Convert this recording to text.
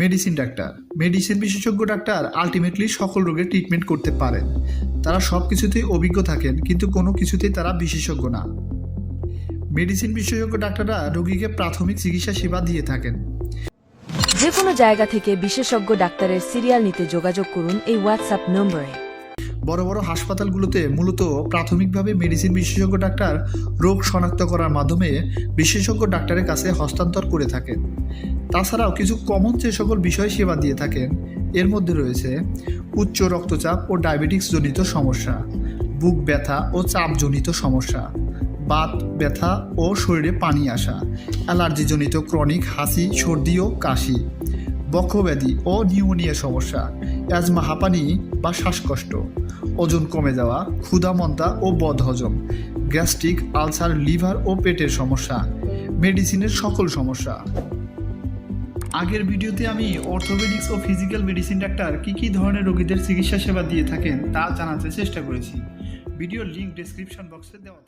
Medicine doctor medicine বিশেষজ্ঞ doctor ultimately সকল রোগের ট্রিটমেন্ট করতে পারেন। তারা সব কিছুতেই অভিজ্ঞ থাকেন কিন্তু কোনো কিছুতেই তারা বিশেষজ্ঞ না। মেডিসিন বিশেষজ্ঞ ডাক্তাররা রোগীকে প্রাথমিক চিকিৎসা সেবা দিয়ে থাকেন। যে কোনো জায়গা থেকে বিশেষজ্ঞ ডাক্তারের সিরিয়াল নিতে যোগাযোগ করুন এই হোয়াটসঅ্যাপ নম্বরে। বড় বড় হাসপাতালগুলোতে মূলত প্রাথমিকভাবে মেডিসিন বিশেষজ্ঞ ডাক্তার রোগ শনাক্ত করার মাধ্যমে বিশেষজ্ঞ ডাক্তারের কাছে হস্তান্তর করে থাকেন। তাছাড়াও কিছু কমন যে সকল বিষয় সেবা দিয়ে থাকেন এর মধ্যে রয়েছে উচ্চ রক্তচাপ ও ডায়াবেটিক্স জনিত সমস্যা, বুক ব্যথা ও চাপজনিত সমস্যা, বাত ব্যথা ও শরীরে পানি আসা অ্যালার্জিজনিত ক্রনিক হাসি, সর্দি ও কাশি, বক্ষব্যাধি ও নিউমোনিয়া সমস্যা অ্যাজমা হাঁপানি বা শ্বাসকষ্ট, ওজন কমে যাওয়া ক্ষুধামন্দা ও বদহজম গ্যাস্ট্রিক আলসার লিভার ও পেটের সমস্যা মেডিসিনের সকল সমস্যা। আগের ভিডিওতে আমি অর্থোপেডিক্স ও ফিজিক্যাল মেডিসিন ডাক্তার কী কী ধরনের রোগীদের চিকিৎসা সেবা দিয়ে থাকেন তা জানাতে চেষ্টা করেছি। ভিডিওর লিঙ্ক ডিসক্রিপশন বক্সে দেওয়া